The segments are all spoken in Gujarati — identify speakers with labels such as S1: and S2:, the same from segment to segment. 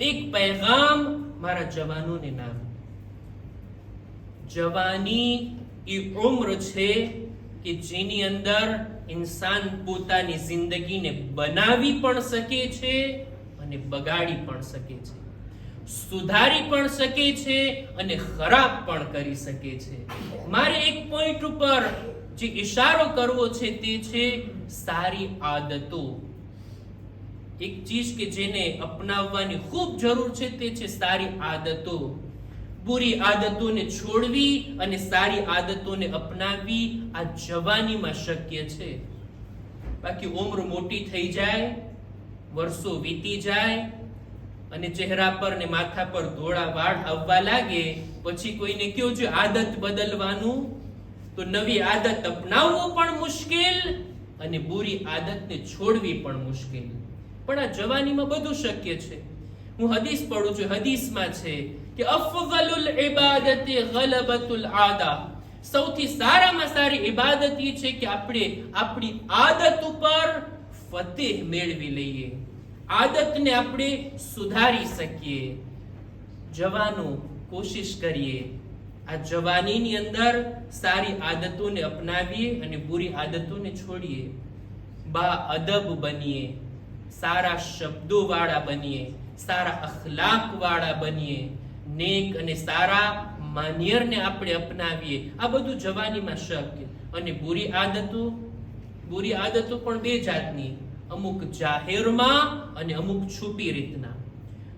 S1: એક પૈગામ મારા જવાનોને નામ. જવાની એ ઉમ્ર છે કે જેની અંદર ઇન્સાન પોતાની જિંદગીને બનાવી પણ શકે છે અને બગાડી પણ શકે છે. સુધારી પણ શકે છે અને ખરાબ પણ કરી શકે છે. મારે એક પોઈન્ટ ઉપર જે ઈશારો કરવો છે તે છે સારી આદતો. એક ચીજ કે જેને અપનાવવાની ખૂબ જરૂર છે તે છે સારી આદતો. બુરી આદતોને છોડવી અને સારી આદતોને અપનાવવી આ જવાનીમાં શક્ય છે. બાકી ઉંમર મોટી થઈ જાય, વર્ષો વીતી જાય અને ચહેરા પર ને માથા પર ધોળા વાળ આવવા લાગે, પછી કોઈને કયો છે આદત બદલવાનું, તો નવી આદત અપનાવવું પણ મુશ્કેલ અને બુરી આદતને છોડવી પણ મુશ્કેલ. પણ આ જવાનીમાં બધું શક્ય છે. હું હદીસ પડું છું, હદીસમાં છે કે અફઝલુલ ઇબાદતી ગલબતુલ આદા. સૌથી સારામાં સારી ઇબાદત એ છે કે આપણે આપણી આદત ઉપર ફતેહ મેળવી લઈએ. આદતને આપણે સુધારી શકીએ. જવાનો કોશિશ કરીએ. આ જવાનીની અંદર સારી આદતોને અપનાવીએ અને બુરી આદતોને છોડીએ. બા અદબ બનીએ. સારા શબ્દો વાળા બનીએ, સારા અખલાક વાળા બનીએ, નેક અને સારા માન્યરને આપણે અપનાવીએ. આ બધું જવાનીમાં શક્ય. અને બુરી આદતો બુરી આદતો પણ બે જાતની. અમુક જાહેરમાં અને અમુક છુપી રીતના.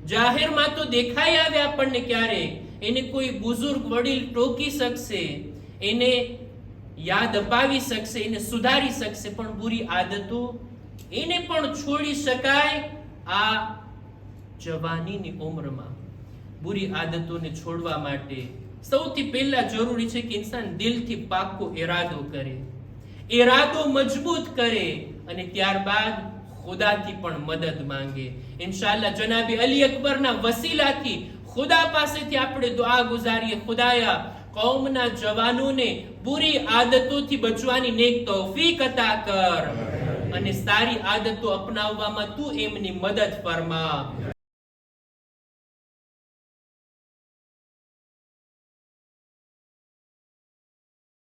S1: જાહેરમાં તો દેખાઈ આવે આપણને ક્યારેક. એને કોઈ બુઝુર્ગ વડીલ ટોકી શકશે, એને યાદ અપાવી શકશે, એને સુધારી શકશે, પણ બુરી આદતો એને પણ છોડી શકાય આ જવાનીની ઉંમરમાં. બુરી આદતોને છોડવા માટે સૌથી પહેલા જરૂરી છે કે ઇન્સાન દિલથી પાકો ઈરાદો કરે. ઈરાદો મજબૂત કરે અને ત્યારબાદ ખુદાથી પણ મદદ માંગે. ઇન્શાલ્લાહ જનાબી અલી અકબરના વસીલાથી ખુદા પાસેથી આપણે દુઆ ગુજારીએ. ખુદાયા, કૌમના જવાનોને બુરી આદતોથી બચવાની નેક તૌફીક અતા કર. અને સારી આદતો અપનાવવામાં તું એમની મદદ ફરમા.